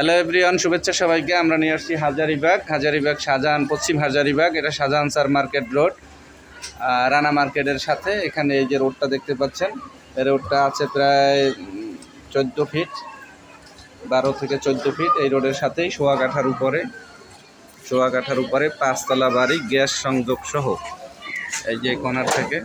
Hello everyone শুভেচ্ছা সবাইকে। আমরা নিয়ে আসছি হাজারিবাগ হাজারিবাগ শাহজাহান, পশ্চিম হাজারিবাগ। এটা Shahjahan sir market road Rana মার্কেটের সাথে। এখানে এই যে রোডটা দেখতে পাচ্ছেন, এই রোডটা আছে প্রায় চোদ্দ ফিট, বারো থেকে চোদ্দ ফিট। এই রোডের সাথেই সোয়াকাঠার উপরে সোয়াকাঠার উপরে পাঁচতলা বাড়ি, গ্যাস সংযোগ সহ। এই যে কর্নার থেকে।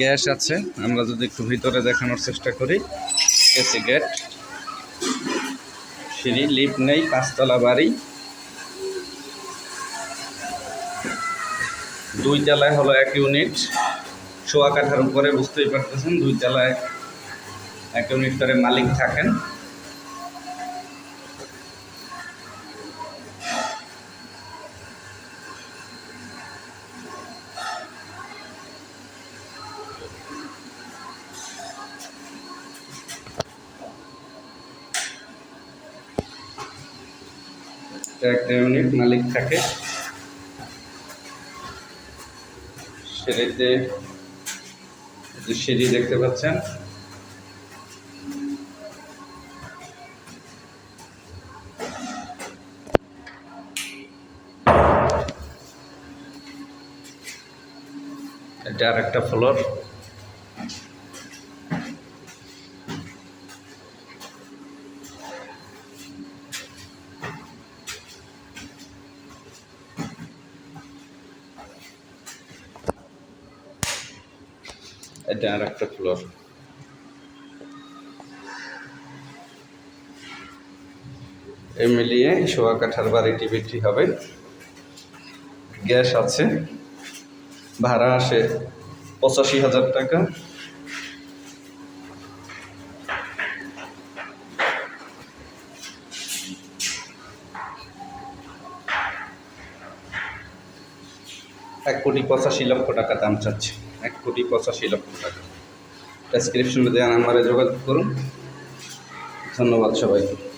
গ্যাস আছে, আমরা যদি একটু ভিতরে দেখানোর চেষ্টা করি। এসি গেট, সিঁড়ি, লিফট নেই, পাঁচতলা বাড়ি। দুই তলায় হলো এক ইউনিট। শোয়া কাঠার উপরে বুঝতেই পারতেছেন, দুই তলায় এক ইউনিট করে মালিক থাকেন। একটা ইউনিট মালিক থাকে। সিঁড়িতে যে সিঁড়ি দেখতে পাচ্ছেন এটা আর একটা ফ্লোর এটা আর একটা ফ্লোর এই মিলিয়ে সোয়া কাঠার বাড়িটি বিক্রি হবে। গ্যাস আছে। ভাড়া আসে পঁচাশি হাজার টাকা। এক কোটি পঁচাশি লক্ষ টাকা দাম চাচ্ছে। এক কোটি পঁচাশি লক্ষ টাকা। ডেসক্রিপশনে দেওয়া নাম্বারে যোগাযোগ করুন। ধন্যবাদ সবাইকে।